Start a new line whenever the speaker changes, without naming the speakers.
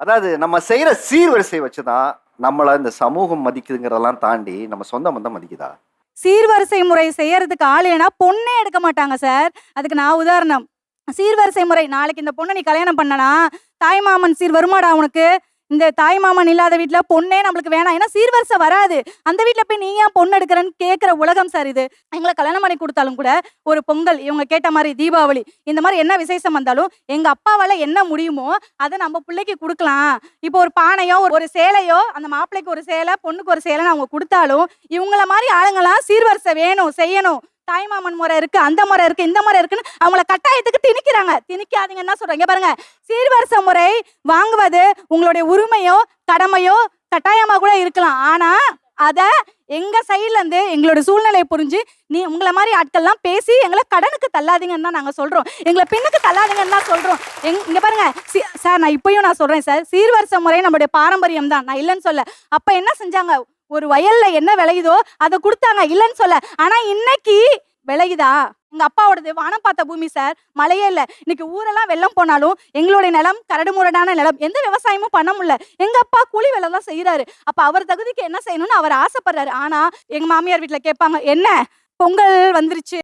அதாவது நம்ம செய்கிற சீர்வரிசை வச்சு தான் நம்மளை இந்த சமூகம் மதிக்குதுங்கிறதெல்லாம் தாண்டி நம்ம சொந்த பந்தம் மதிக்குதா?
சீர்வரிசை முறை செய்யறதுக்கு ஆள் ஏன்னா பொண்ணே எடுக்க மாட்டாங்க சார். அதுக்கு நான் உதாரணம். சீர்வரிசை முறை நாளைக்கு இந்த பொண்ணை நீ கல்யாணம் பண்ணனா தாய்மாமன் சீர் வருமாடா உனக்கு? இந்த தாய் மாமன் இல்லாத வீட்டில் பொண்ணே நம்மளுக்கு வேணாம். ஏன்னா சீர்வரிசை வராது. அந்த வீட்டில் போய் நீ ஏன் பொண்ணு எடுக்கிறன்னு கேட்குற உலகம் சார் இது. எங்களை கல்யாணம் பண்ணி கொடுத்தாலும் கூட ஒரு பொங்கல் இவங்க கேட்ட மாதிரி தீபாவளி இந்த மாதிரி என்ன விசேஷம் வந்தாலும் எங்கள் அப்பாவால் என்ன முடியுமோ அதை நம்ம பிள்ளைக்கு கொடுக்கலாம். இப்போ ஒரு பானையோ ஒரு- ஒரு சேலையோ அந்த மாப்பிள்ளைக்கு ஒரு சேலை பொண்ணுக்கு ஒரு சேலைன்னு அவங்க கொடுத்தாலும் இவங்கள மாதிரி ஆளுங்களாம் சீர்வரிசை வேணும் செய்யணும். தாய்மாமன் முறை இருக்கு அந்த முறை இருக்கு இந்த முறை இருக்குன்னு அவங்கள கட்டாயத்துக்கு திணிக்கிறாங்க. திணிக்காதீங்கன்னு தான் சொல்றாங்க பாருங்க. சீர்வரிசை முறை வாங்குவது உங்களுடைய உரிமையோ கடமையோ கட்டாயமா கூட இருக்கலாம். ஆனா அத எங்க சைட்ல இருந்து எங்களோட சூழ்நிலையை புரிஞ்சு நீ உங்களை மாதிரி ஆட்கள்லாம் பேசி எங்களை கடனுக்கு தள்ளாதீங்கன்னு தான் நாங்க சொல்றோம். எங்களை பின்னுக்கு தள்ளாதீங்கன்னு தான் சொல்றோம். எங் இங்க பாருங்க. சார் நான் இப்பயும் நான் சொல்றேன் சார். சீர்வரிசை முறை நம்மளுடைய பாரம்பரியம் தான். நான் இல்லைன்னு சொல்ல அப்ப என்ன செஞ்சாங்க? ஒரு வயல்ல என்ன விளையுதோ அதை கொடுத்தாங்க. இல்லைன்னு சொல்ல. ஆனா இன்னைக்கு விளையுதா? எங்க அப்பாவோடது வானம் பார்த்த பூமி சார் மழையே இல்லை. இன்னைக்கு ஊரெல்லாம் வெள்ளம் போனாலும் எங்களுடைய நிலம் கரடுமுரடான நிலம். எந்த விவசாயமும் பண்ண முடியல. எங்க அப்பா கூலி வேலை தான் செய்யறாரு அப்ப அவர் தகுதிக்கு என்ன செய்யணும்னு அவர் ஆசைப்படுறாரு. ஆனா எங்க மாமியார் வீட்டுல கேட்பாங்க என்ன? பொங்கல் வந்துருச்சு.